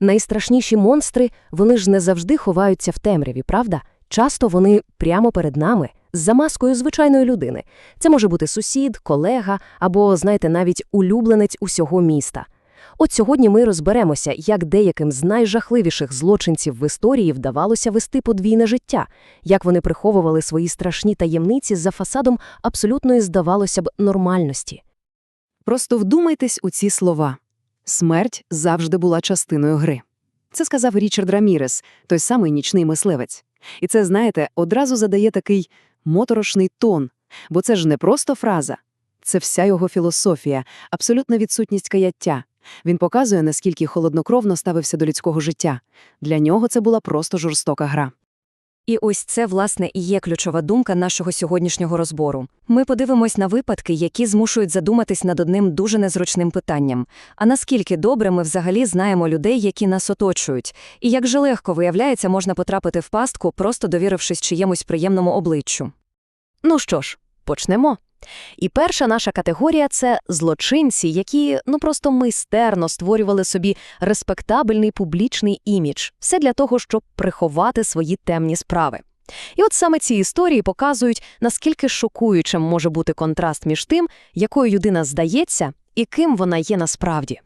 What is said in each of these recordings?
Найстрашніші монстри, вони ж не завжди ховаються в темряві, правда? Часто вони прямо перед нами, з маскою звичайної людини. Це може бути сусід, колега або, знаєте, навіть улюбленець усього міста. От сьогодні ми розберемося, як деяким з найжахливіших злочинців в історії вдавалося вести подвійне життя, як вони приховували свої страшні таємниці за фасадом абсолютної, здавалося б, нормальності. Просто вдумайтесь у ці слова. Смерть завжди була частиною гри. Це сказав Річард Рамірес, той самий нічний мисливець. І це, знаєте, одразу задає такий моторошний тон, бо це ж не просто фраза, це вся його філософія, абсолютна відсутність каяття. Він показує, наскільки холоднокровно ставився до людського життя. Для нього це була просто жорстока гра. І ось це, власне, і є ключова думка нашого сьогоднішнього розбору. Ми подивимось на випадки, які змушують задуматись над одним дуже незручним питанням. А наскільки добре ми взагалі знаємо людей, які нас оточують, і як же легко, виявляється, можна потрапити в пастку, просто довірившись чиємусь приємному обличчю. Ну що ж, почнемо. І перша наша категорія це злочинці, які ну просто майстерно створювали собі респектабельний публічний імідж, все для того, щоб приховати свої темні справи. І от саме ці історії показують, наскільки шокуючим може бути контраст між тим, якою людина здається, і ким вона є насправді.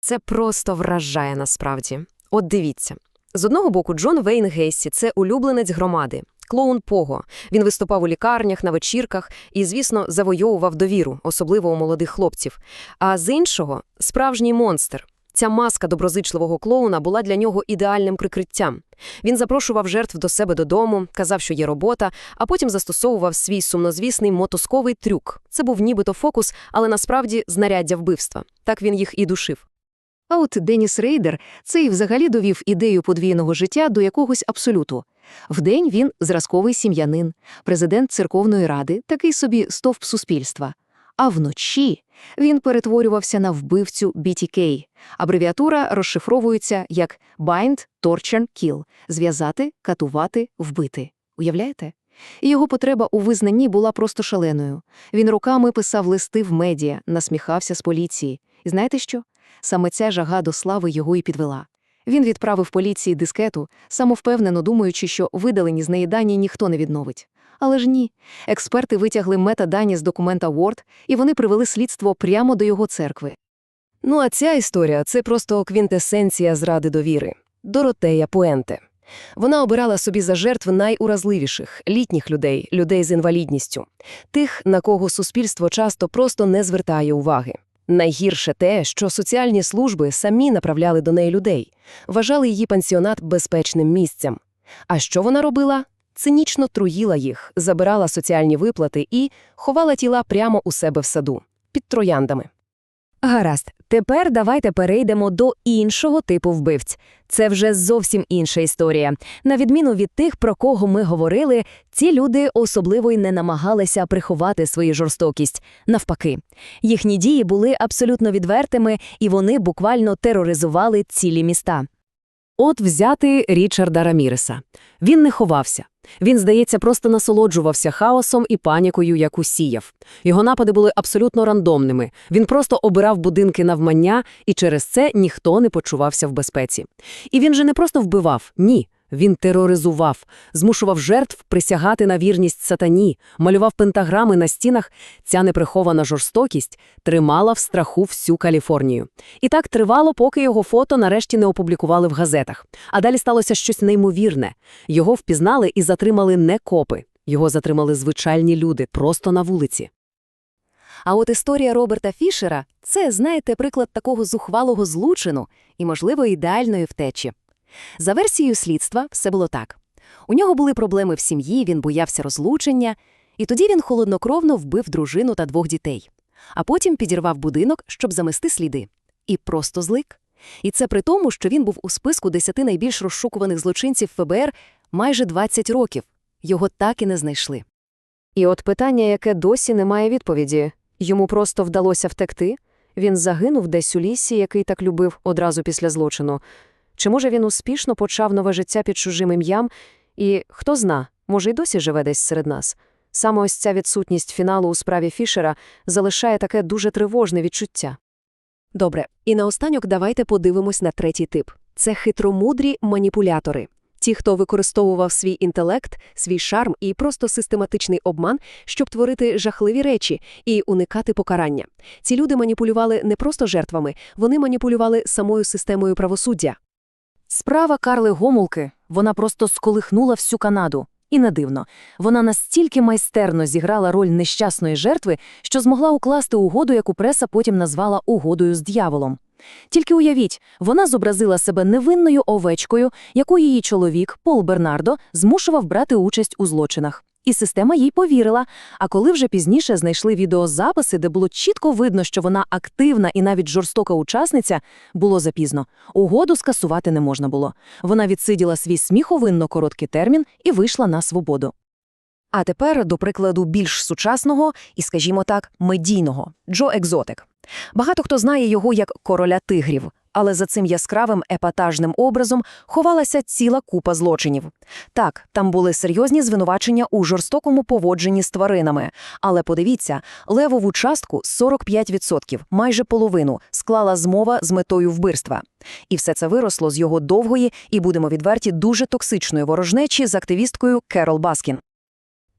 Це просто вражає насправді. От дивіться. З одного боку, Джон Вейн Гейсі – це улюбленець громади, клоун Пого. Він виступав у лікарнях, на вечірках і, звісно, завойовував довіру, особливо у молодих хлопців. А з іншого – справжній монстр. Ця маска доброзичливого клоуна була для нього ідеальним прикриттям. Він запрошував жертв до себе додому, казав, що є робота, а потім застосовував свій сумнозвісний мотосковий трюк. Це був нібито фокус, але насправді знаряддя вбивства. Так він їх і душив. А от Деніс Рейдер цей взагалі довів ідею подвійного життя до якогось абсолюту. Вдень він зразковий сім'янин, президент церковної ради, такий собі стовп суспільства. А вночі він перетворювався на вбивцю BTK. Абревіатура розшифровується як Bind, Torture, Kill – зв'язати, катувати, вбити. Уявляєте? Його потреба у визнанні була просто шаленою. Він роками писав листи в медіа, насміхався з поліції. І знаєте що? Саме ця жага до слави його і підвела. Він відправив поліції дискету, самовпевнено думаючи, що видалені з неї дані ніхто не відновить. Але ж ні. Експерти витягли метадані з документа Word, і вони привели слідство прямо до його церкви. Ну а ця історія це просто квінтесенція зради довіри. Доротея Пуенте. Вона обирала собі за жертв найуразливіших літніх людей, людей з інвалідністю, тих, на кого суспільство часто просто не звертає уваги. Найгірше те, що соціальні служби самі направляли до неї людей, вважали її пансіонат безпечним місцем. А що вона робила? Цинічно труїла їх, забирала соціальні виплати і ховала тіла прямо у себе в саду, під трояндами. Гаразд, тепер давайте перейдемо до іншого типу вбивць. Це вже зовсім інша історія. На відміну від тих, про кого ми говорили, ці люди особливо й не намагалися приховати свою жорстокість. Навпаки, їхні дії були абсолютно відвертими, і вони буквально тероризували цілі міста. От взяти Річарда Раміреса. Він не ховався. Він, здається, просто насолоджувався хаосом і панікою, яку сіяв. Його напади були абсолютно рандомними. Він просто обирав будинки навмання, і через це ніхто не почувався в безпеці. І він же не просто вбивав, ні. Він тероризував, змушував жертв присягати на вірність сатані, малював пентаграми на стінах. Ця неприхована жорстокість тримала в страху всю Каліфорнію. І так тривало, поки його фото нарешті не опублікували в газетах. А далі сталося щось неймовірне. Його впізнали і затримали не копи. Його затримали звичайні люди, просто на вулиці. А от історія Роберта Фішера це, знаєте, приклад такого зухвалого злочину і, можливо, ідеальної втечі. За версією слідства, все було так. У нього були проблеми в сім'ї, він боявся розлучення, і тоді він холоднокровно вбив дружину та двох дітей. А потім підірвав будинок, щоб замести сліди. І просто злик. І це при тому, що він був у списку десяти найбільш розшукуваних злочинців ФБР майже 20 років. Його так і не знайшли. І от питання, яке досі не має відповіді. Йому просто вдалося втекти. Він загинув десь у лісі, який так любив одразу після злочину. Чи може він успішно почав нове життя під чужим ім'ям, і, хто зна, може, й досі живе десь серед нас. Саме ось ця відсутність фіналу у справі Фішера залишає таке дуже тривожне відчуття. Добре, і наостанок давайте подивимось на третій тип Це хитромудрі маніпулятори. Ті, хто використовував свій інтелект, свій шарм і просто систематичний обман, щоб творити жахливі речі і уникати покарання. Ці люди маніпулювали не просто жертвами, вони маніпулювали самою системою правосуддя. Справа Карли Гомулки, вона просто сколихнула всю Канаду. І не дивно, вона настільки майстерно зіграла роль нещасної жертви, що змогла укласти угоду, яку преса потім назвала угодою з дьяволом. Тільки уявіть, вона зобразила себе невинною овечкою, яку її чоловік, Пол Бернардо, змушував брати участь у злочинах. І система їй повірила, а коли вже пізніше знайшли відеозаписи, де було чітко видно, що вона активна і навіть жорстока учасниця, було запізно. Угоду скасувати не можна було. Вона відсиділа свій сміховинно короткий термін і вийшла на свободу. А тепер до прикладу більш сучасного і, скажімо так, медійного – Джо Екзотик. Багато хто знає його як короля тигрів, але за цим яскравим епатажним образом ховалася ціла купа злочинів. Так, там були серйозні звинувачення у жорстокому поводженні з тваринами, але подивіться, левову частку 45%, майже половину, склала змова з метою вбивства. І все це виросло з його довгої і, будемо відверті, дуже токсичної ворожнечі з активісткою Керол Баскін.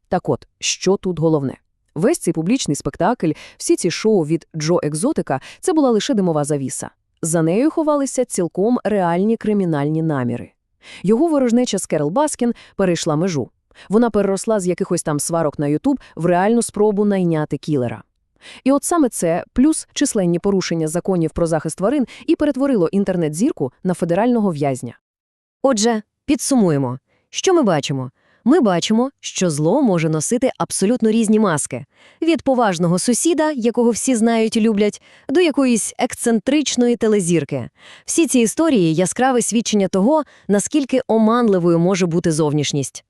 Так от, що тут головне? Весь цей публічний спектакль, всі ці шоу від Джо Екзотика – це була лише димова завіса. За нею ховалися цілком реальні кримінальні наміри. Його ворожнеча з Баскін перейшла межу. Вона переросла з якихось там сварок на Ютуб в реальну спробу найняти кілера. І от саме це, плюс численні порушення законів про захист тварин, і перетворило інтернет-зірку на федерального в'язня. Отже, підсумуємо. Що ми бачимо? Ми бачимо, що зло може носити абсолютно різні маски. Від поважного сусіда, якого всі знають і люблять, до якоїсь ексцентричної телезірки. Всі ці історії – яскраве свідчення того, наскільки оманливою може бути зовнішність.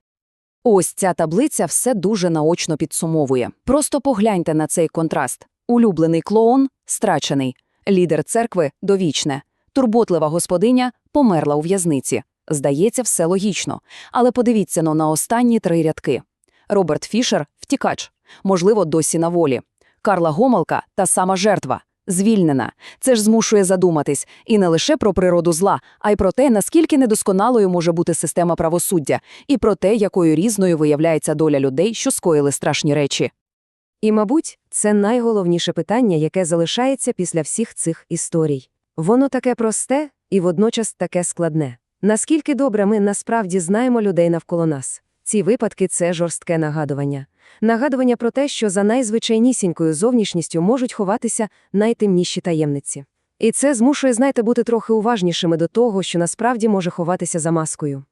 Ось ця таблиця все дуже наочно підсумовує. Просто погляньте на цей контраст. Улюблений клоун – страчений. Лідер церкви – довічне. Турботлива господиня – померла у в'язниці. Здається, все логічно. Але подивіться но на останні три рядки. Роберт Фішер – втікач. Можливо, досі на волі. Карла Гомалка – та сама жертва. Звільнена. Це ж змушує задуматись і не лише про природу зла, а й про те, наскільки недосконалою може бути система правосуддя, і про те, якою різною виявляється доля людей, що скоїли страшні речі. І, мабуть, це найголовніше питання, яке залишається після всіх цих історій. Воно таке просте і водночас таке складне. Наскільки добре ми насправді знаємо людей навколо нас? Ці випадки – це жорстке нагадування. Нагадування про те, що за найзвичайнісінькою зовнішністю можуть ховатися найтемніші таємниці. І це змушує, знаєте, бути трохи уважнішими до того, що насправді може ховатися за маскою.